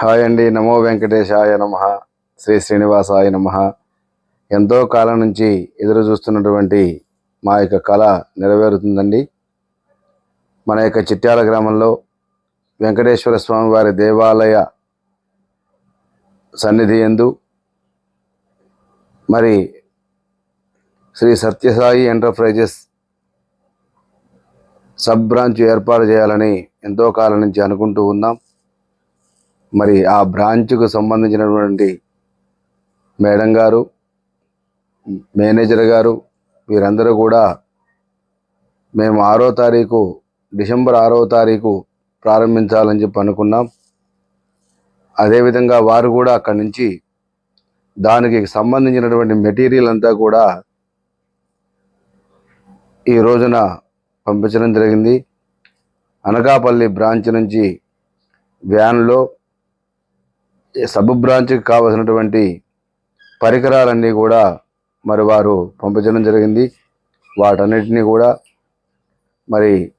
Hi అండి. నమో వెంకటేశాయ నమ. శ్రీ శ్రీనివాసాయ నమ. ఎంతో కాలం నుంచి ఎదురు చూస్తున్నటువంటి మా యొక్క కళ నెరవేరుతుందండి. మన యొక్క చిట్యాల గ్రామంలో వెంకటేశ్వర స్వామి వారి దేవాలయ సన్నిధి ఎందు మరి Shri Sathyasai enterprises sub branch ఏర్పాటు చేయాలని ఎంతో కాలం నుంచి అనుకుంటూ ఉన్నాం. మరి ఆ బ్రాంచ్కు సంబంధించినటువంటి మేడం గారు మేనేజర్ గారు వీరందరూ కూడా మేము ఆరో తారీఖు డిసెంబర్ ఆరో తారీఖు ప్రారంభించాలని చెప్పి అనుకున్నాం. అదేవిధంగా వారు కూడా అక్కడి నుంచి దానికి సంబంధించినటువంటి మెటీరియల్ అంతా కూడా ఈ రోజున పంపించడం జరిగింది. అనకాపల్లి బ్రాంచ్ నుంచి వ్యాన్లో సబ్ బ్రాంచ్కి కావలసినటువంటి పరికరాలన్నీ కూడా మరి వారు పంపించడం జరిగింది. వాటన్నిటినీ కూడా మరి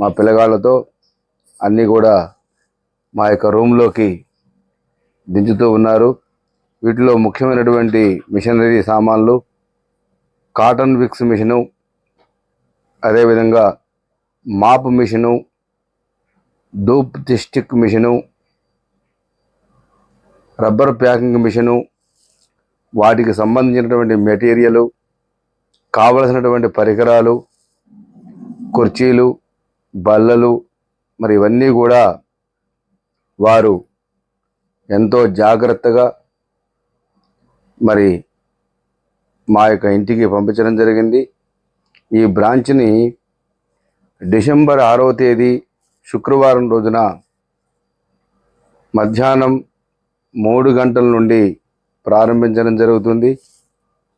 మా పిల్లగాళ్ళతో అన్నీ కూడా మా యొక్క రూమ్లోకి దించుతూ ఉన్నారు. వీటిలో ముఖ్యమైనటువంటి మిషనరీ సామాన్లు కాటన్ విక్స్ మిషను అదేవిధంగా mop machine dhoop stick machine rubber packing machine వాటికి సంబంధించినటువంటి మెటీరియల్ కావలసినటువంటి పరికరాలు కుర్చీలు బల్లలు మరి ఇవన్నీ కూడా వారు ఎంతో జాగ్రత్తగా మరి మా యొక్క ఇంటికి పంపించడం జరిగింది. ఈ బ్రాంచ్ని డిసెంబర్ ఆరవ తేదీ శుక్రవారం రోజున మధ్యాహ్నం మూడు గంటల నుండి ప్రారంభించడం జరుగుతుంది.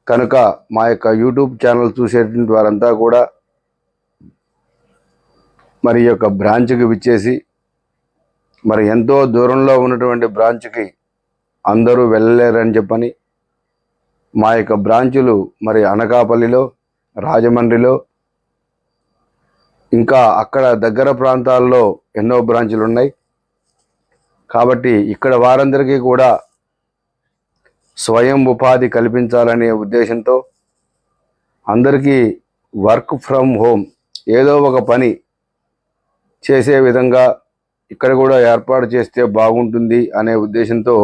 కనుక మా యొక్క యూట్యూబ్ ఛానల్ చూసేటువంటి వారంతా కూడా మరి యొక్క బ్రాంచ్కి విచ్చేసి మరి ఎంతో దూరంలో ఉన్నటువంటి బ్రాంచ్కి అందరూ వెళ్ళలేరని చెప్పని మా యొక్క బ్రాంచులు మరి అనకాపల్లిలో రాజమండ్రిలో ఇంకా అక్కడ దగ్గర ప్రాంతాల్లో ఎన్నో బ్రాంచులు ఉన్నాయి కాబట్టి ఇక్కడ వారందరికీ కూడా స్వయం ఉపాధి కల్పించాలనే ఉద్దేశంతో అందరికీ వర్క్ ఫ్రమ్ హోమ్ ఏదో ఒక పని చేసే విధంగా ఇక్కడ కూడా ఏర్పాటు చేస్తే బాగుంటుంది అనే ఉద్దేశంతో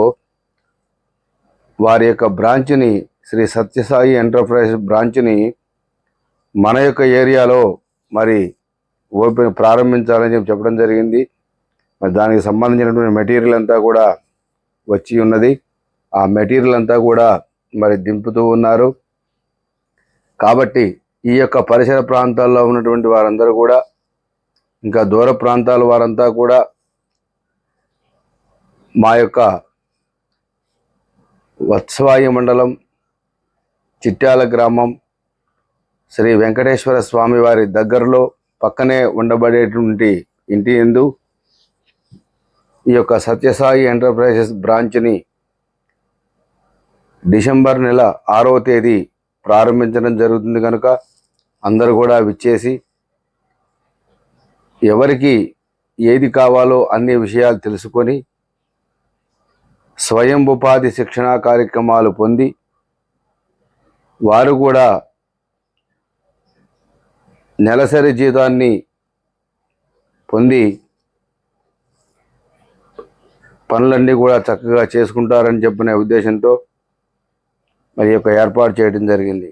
వారి యొక్క బ్రాంచ్ని శ్రీ సత్యసాయి ఎంటర్ప్రైజ్ బ్రాంచ్ని మన యొక్క ఏరియాలో మరి ఓపెన్ ప్రారంభించాలని చెప్పి చెప్పడం జరిగింది. మరి దానికి సంబంధించినటువంటి మెటీరియల్ అంతా కూడా వచ్చి ఉన్నది. ఆ మెటీరియల్ అంతా కూడా మరి దింపుతూ ఉన్నారు. కాబట్టి ఈ యొక్క పరిసర ప్రాంతాల్లో ఉన్నటువంటి వారందరూ కూడా ఇంకా దూర ప్రాంతాల వారంతా కూడా మా యొక్క వత్సవాయి మండలం చిట్యాల గ్రామం శ్రీ వెంకటేశ్వర స్వామి వారి దగ్గరలో పక్కనే ఉండబడేటువంటి ఇంటి ఎందు ఈ యొక్క సత్యసాయి ఎంటర్ప్రైజెస్ బ్రాంచ్ని డిసెంబర్ నెల ఆరవ తేదీ ప్రారంభించడం జరుగుతుంది కనుక అందరూ కూడా విచ్చేసి ఎవరికి ఏది కావాలో అన్ని విషయాలు తెలుసుకొని స్వయం ఉపాధి శిక్షణా కార్యక్రమాలు పొంది వారు కూడా నెలసరి జీతాన్ని పొంది పనులన్నీ కూడా చక్కగా చేసుకుంటారని చెప్పిన ఉద్దేశంతో మరి యొక్క ఏర్పాటు చేయడం జరిగింది.